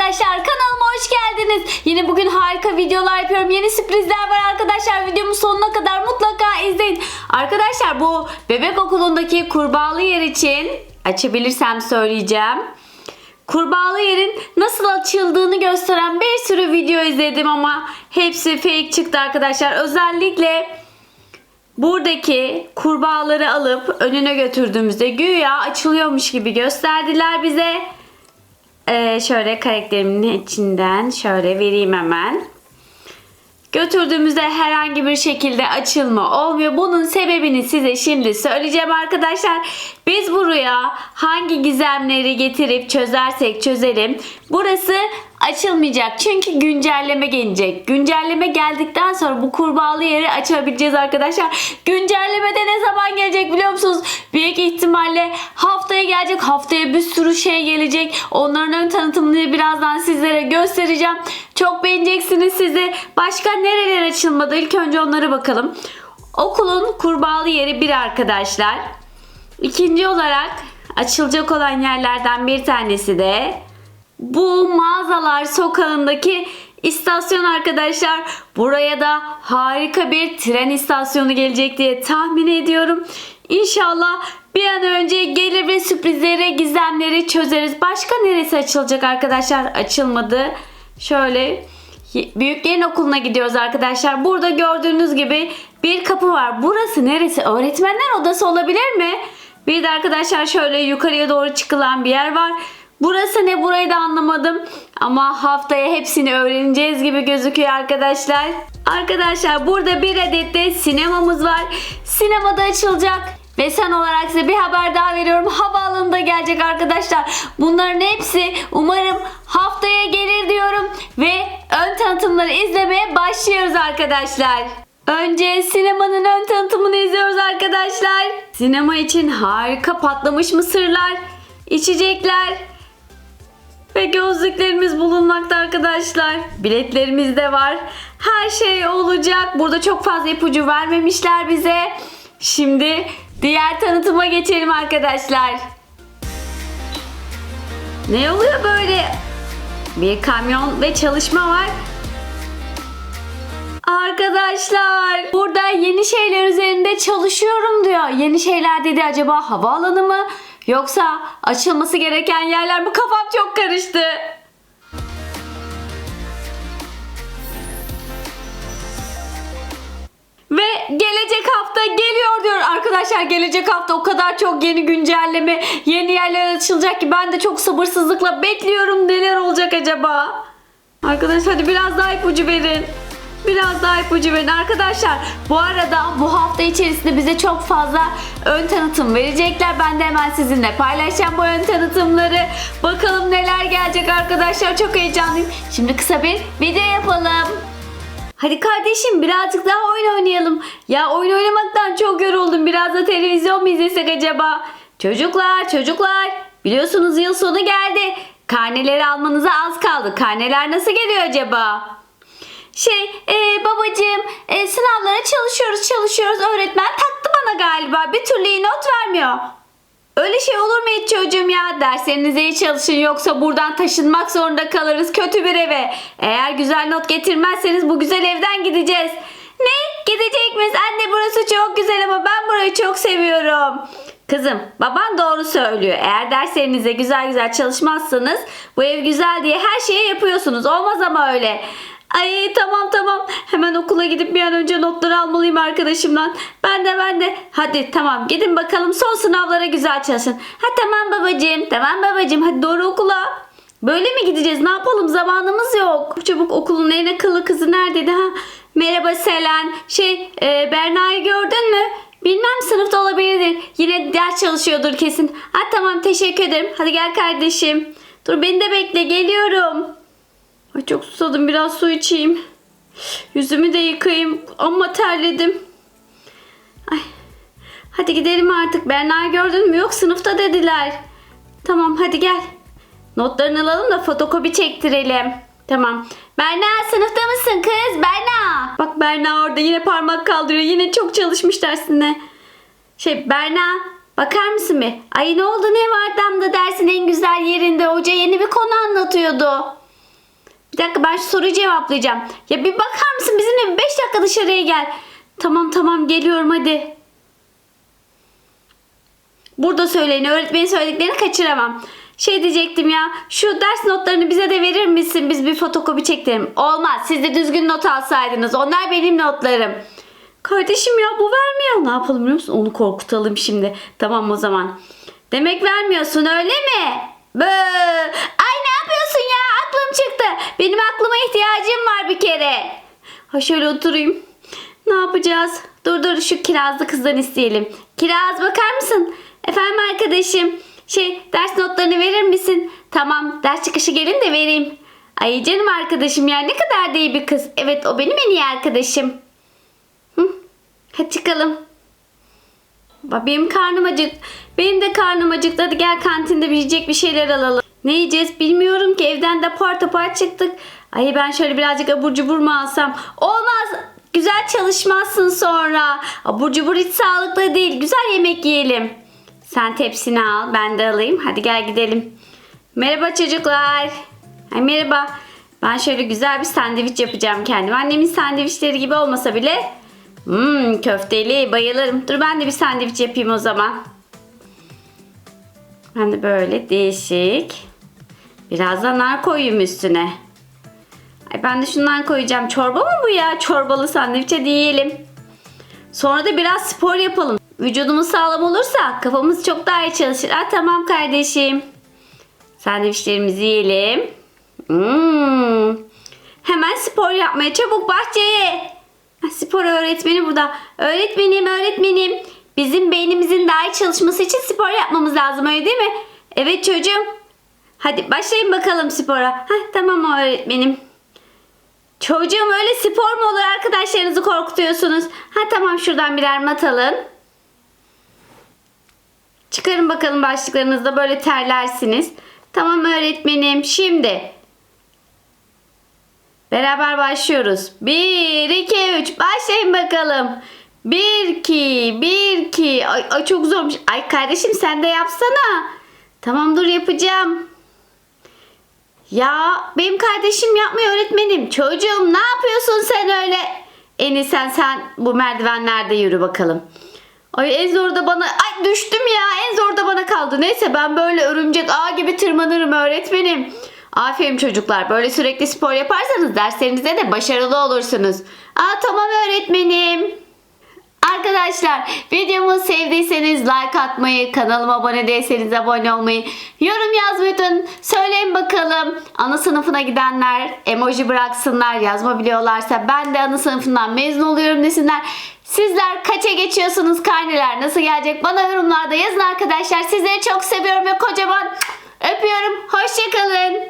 arkadaşlar kanalıma hoş geldiniz. Yine bugün harika videolar yapıyorum. Yeni sürprizler var arkadaşlar. Videomun sonuna kadar mutlaka izleyin. Arkadaşlar bu bebek okulundaki kurbağalı yer için açabilirsem söyleyeceğim. Kurbağalı yerin nasıl açıldığını gösteren bir sürü video izledim ama hepsi fake çıktı arkadaşlar. Özellikle buradaki kurbağaları alıp önüne götürdüğümüzde güya açılıyormuş gibi gösterdiler bize. Ee, şöyle karakterimin içinden şöyle vereyim hemen. Götürdüğümüzde herhangi bir şekilde açılma olmuyor. Bunun sebebini size şimdi söyleyeceğim arkadaşlar. Biz buraya hangi gizemleri getirip çözersek çözelim. Burası açılmayacak. Çünkü güncelleme gelecek. Güncelleme geldikten sonra bu kurbağalı yeri açabileceğiz arkadaşlar. Güncellemede ne zaman gelecek biliyor musunuz? Büyük ihtimalle haftaya gelecek. Haftaya bir sürü şey gelecek. Onların ön tanıtımını birazdan sizlere göstereceğim. Çok beğeneceksiniz sizi. Başka nereler açılmadı? İlk önce onlara bakalım. Okulun kurbağalı yeri bir arkadaşlar. İkinci olarak açılacak olan yerlerden bir tanesi de bu mağazalar sokağındaki istasyon arkadaşlar. Buraya da harika bir tren istasyonu gelecek diye tahmin ediyorum. İnşallah bir an önce gelir ve sürprizleri, gizemleri çözeriz. Başka neresi açılacak arkadaşlar? Açılmadı. Şöyle Büyüklerin okuluna gidiyoruz arkadaşlar. Burada gördüğünüz gibi bir kapı var. Burası neresi? Öğretmenler odası olabilir mi? Bir de arkadaşlar şöyle yukarıya doğru çıkılan bir yer var. Burası ne burayı da anlamadım. Ama haftaya hepsini öğreneceğiz gibi gözüküyor arkadaşlar. Arkadaşlar burada bir adet de sinemamız var. Sinemada açılacak. Ve son olarak size bir haber daha veriyorum. Havaalanında gelecek arkadaşlar. Bunların hepsi umarım haftaya gelir diyorum. Ve ön tanıtımları izlemeye başlıyoruz arkadaşlar. Önce sinemanın ön tanıtımını izliyoruz arkadaşlar. Sinema için harika patlamış mısırlar, içecekler ve gözlüklerimiz bulunmakta arkadaşlar. Biletlerimiz de var. Her şey olacak. Burada çok fazla ipucu vermemişler bize. Şimdi diğer tanıtıma geçelim arkadaşlar. Ne oluyor böyle? Bir kamyon ve çalışma var. Arkadaşlar burada yeni şeyler üzerinde çalışıyorum diyor. Yeni şeyler dedi acaba havaalanı mı? Yoksa açılması gereken yerler mi? Kafam çok karıştı. Ve gelecek hafta geliyor diyor. Arkadaşlar gelecek hafta o kadar çok yeni güncelleme, yeni yerler açılacak ki ben de çok sabırsızlıkla bekliyorum. Neler olacak acaba? Arkadaşlar hadi biraz daha ipucu verin. Biraz daha ipucu verin arkadaşlar. Bu arada bu hafta içerisinde bize çok fazla ön tanıtım verecekler. Ben de hemen sizinle paylaşacağım bu ön tanıtımları. Bakalım neler gelecek arkadaşlar. Çok heyecanlıyım. Şimdi kısa bir video yapalım. Hadi kardeşim birazcık daha oyun oynayalım. Ya oyun oynamaktan çok yoruldum. Biraz da televizyon mu izlesek acaba? Çocuklar çocuklar biliyorsunuz yıl sonu geldi. Karneleri almanıza az kaldı. Karneler nasıl geliyor acaba? Şey e, babacığım e, sınavlara çalışıyoruz çalışıyoruz öğretmen taktı bana galiba bir türlü iyi not vermiyor. Öyle şey olur mu hiç çocuğum ya? Derslerinize iyi çalışın yoksa buradan taşınmak zorunda kalırız kötü bir eve. Eğer güzel not getirmezseniz bu güzel evden gideceğiz. Ne? Gidecek miyiz? Anne burası çok güzel ama ben burayı çok seviyorum. Kızım baban doğru söylüyor. Eğer derslerinize güzel güzel çalışmazsanız bu ev güzel diye her şeyi yapıyorsunuz. Olmaz ama öyle. Ay tamam tamam. Hemen okula gidip bir an önce notları almalıyım arkadaşımdan. Ben de ben de. Hadi tamam gidin bakalım son sınavlara güzel çalışın. Ha tamam babacığım. Tamam babacığım. Hadi doğru okula. Böyle mi gideceğiz? Ne yapalım? Zamanımız yok. Çabuk okulun en akıllı kızı neredeydi? Ha? Merhaba Selen. Şey e, Berna'yı gördün mü? Bilmem sınıfta olabilir. Yine ders çalışıyordur kesin. Ha tamam teşekkür ederim. Hadi gel kardeşim. Dur beni de bekle geliyorum. Ay çok susadım biraz su içeyim. Yüzümü de yıkayayım. Ama terledim. Ay. Hadi gidelim artık. Berna'yı gördün mü? Yok sınıfta dediler. Tamam hadi gel. Notlarını alalım da fotokopi çektirelim. Tamam. Berna sınıfta mısın kız? Berna. Bak Berna orada yine parmak kaldırıyor. Yine çok çalışmış dersinde. Şey Berna bakar mısın bir? Ay ne oldu ne var damda dersin en güzel yerinde. Hoca yeni bir konu anlatıyordu. Dakika ben şu soruyu cevaplayacağım. Ya bir bakar mısın bizimle 5 dakika dışarıya gel. Tamam tamam geliyorum hadi. Burada söyleyin öğretmenin söylediklerini kaçıramam. Şey diyecektim ya şu ders notlarını bize de verir misin? Biz bir fotokopi çektirelim. Olmaz siz de düzgün not alsaydınız. Onlar benim notlarım. Kardeşim ya bu vermiyor. Ne yapalım biliyor musun? Onu korkutalım şimdi. Tamam o zaman. Demek vermiyorsun öyle mi? Bö. Ay ne yapıyorsun ya? Çıktı. Benim aklıma ihtiyacım var bir kere. Ha şöyle oturayım. Ne yapacağız? Dur dur şu kirazlı kızdan isteyelim. Kiraz bakar mısın? Efendim arkadaşım. Şey ders notlarını verir misin? Tamam ders çıkışı gelin de vereyim. Ay canım arkadaşım ya ne kadar da iyi bir kız. Evet o benim en iyi arkadaşım. Hı? Hadi çıkalım. Benim karnım acık. Benim de karnım acıktı. Hadi gel kantinde yiyecek bir şeyler alalım. Ne yiyeceğiz bilmiyorum ki. Evden de apar topar çıktık. Ay ben şöyle birazcık abur cubur mu alsam? Olmaz. Güzel çalışmazsın sonra. Abur cubur hiç sağlıklı değil. Güzel yemek yiyelim. Sen tepsini al. Ben de alayım. Hadi gel gidelim. Merhaba çocuklar. Ay merhaba. Ben şöyle güzel bir sandviç yapacağım kendime. Annemin sandviçleri gibi olmasa bile Hmm, köfteli bayılırım. Dur ben de bir sandviç yapayım o zaman. Ben de böyle değişik. Biraz da nar koyayım üstüne. Ay ben de şundan koyacağım. Çorba mı bu ya? Çorbalı sandviç hadi yiyelim. Sonra da biraz spor yapalım. Vücudumuz sağlam olursa kafamız çok daha iyi çalışır. Ha, tamam kardeşim. Sandviçlerimizi yiyelim. Hmm. Hemen spor yapmaya çabuk bahçeye. Spor öğretmeni burada. Öğretmenim, öğretmenim. Bizim beynimizin daha iyi çalışması için spor yapmamız lazım öyle değil mi? Evet çocuğum. Hadi başlayın bakalım spora. Heh, tamam öğretmenim. Çocuğum öyle spor mu olur arkadaşlarınızı korkutuyorsunuz? Ha tamam şuradan birer mat alın. Çıkarın bakalım başlıklarınızda böyle terlersiniz. Tamam öğretmenim. Şimdi Beraber başlıyoruz. 1, 2, 3. Başlayın bakalım. 1, 2, 1, 2. Ay, ay çok zormuş. Ay kardeşim sen de yapsana. Tamam dur yapacağım. Ya benim kardeşim yapmıyor öğretmenim. Çocuğum ne yapıyorsun sen öyle? En iyi sen sen bu merdivenlerde yürü bakalım. Ay en zor da bana ay düştüm ya en zor da bana kaldı. Neyse ben böyle örümcek ağ gibi tırmanırım öğretmenim. Aferin çocuklar böyle sürekli spor yaparsanız derslerinizde de başarılı olursunuz. Aa tamam öğretmenim. Arkadaşlar videomu sevdiyseniz like atmayı, kanalıma abone değilseniz abone olmayı, yorum yazmayı unutun. Söyleyin bakalım ana sınıfına gidenler emoji bıraksınlar yazma biliyorlarsa ben de ana sınıfından mezun oluyorum desinler. Sizler kaça geçiyorsunuz karneler nasıl gelecek bana yorumlarda yazın arkadaşlar. Sizleri çok seviyorum ve kocaman öpüyorum. Hoşçakalın.